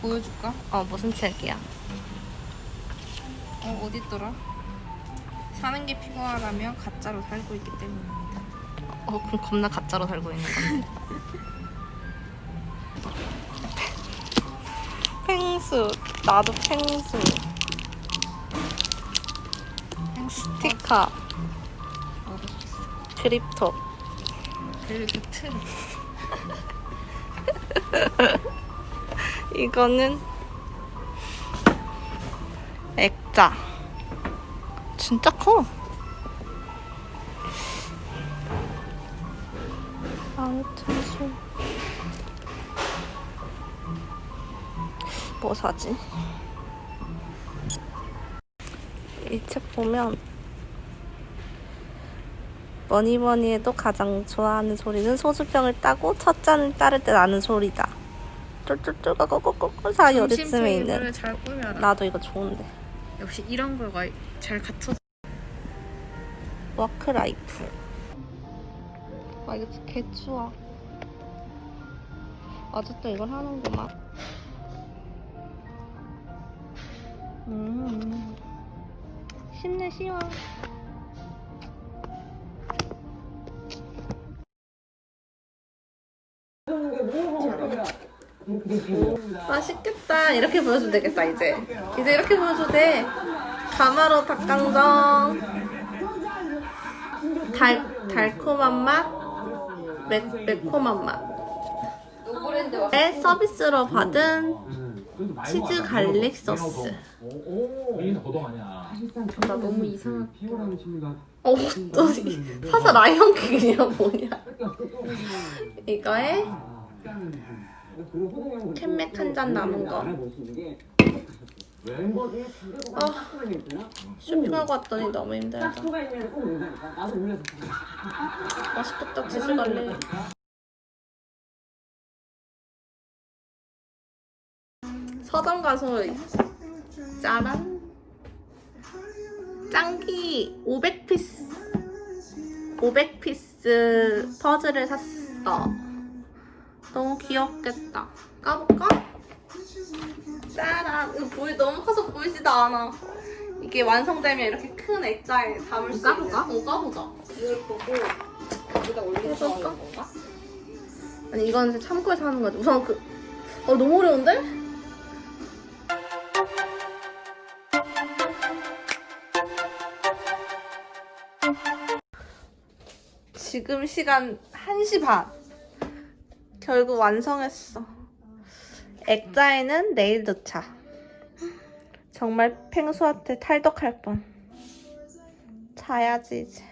보여줄까? 어 무슨 책이야? 어 어딨더라? 사는 게 피곤하다면 가짜로 살고 있기 때문입니다. 어 그럼 겁나 가짜로 살고 있는 건데. 펭수 나도 펭수 스티커 그립톡 그리고 그 틀. 이거는 액자. 진짜 커. 아무튼 소- 뭐 사지? 이 책 보면 뭐니 뭐니 해도 가장 좋아하는 소리는 소주병을 따고 첫 잔을 따를 때 나는 소리다. 쫄쫄쫄가 꼬꼬꼬꼬 사이 어디쯤에 있는 잘 꾸며라. 나도 이거 좋은데. 역시 이런 거가 잘 갖춰. 워크 라이프. 아 이거 진짜 개추워. 아직도 이걸 하는구만. 음. 쉽네 쉬워 맛있겠다 이렇게 보여주면 되겠다 이제 이제 이렇게 보여줘도 돼 가마로 닭강정 달, 달콤한 맛, 매, 매콤한 맛. 에 서비스로 받은 치즈 갈릭 소스. 여기 아니야. 나 너무 이상한. 피곤한 심리가 어, 또 사자 라이언 킹이야 뭐냐? 이거에 캔맥 한 잔 남은 거. 아, 쇼핑하고 왔더니 너무 힘들다. 맛있겠다 치즈 갈릭. 서점 가서 짜란 짱기 500피스 500피스 퍼즐을 샀어 너무 귀엽겠다 까볼까? 짜란 이거 보이 너무 커서 보이지도 않아 이게 완성되면 이렇게 큰 액자에 담을 수 까볼까? 어 까보자 이걸 보고 여기다 올려서 하는? 건가? 아니 이건 이제 참고해서 하는 거지 우선 그 어, 너무 어려운데? 지금 시간 1시 반. 결국 완성했어. 액자에는 내일 도착. 정말 펭수한테 탈덕할 뻔. 자야지 이제.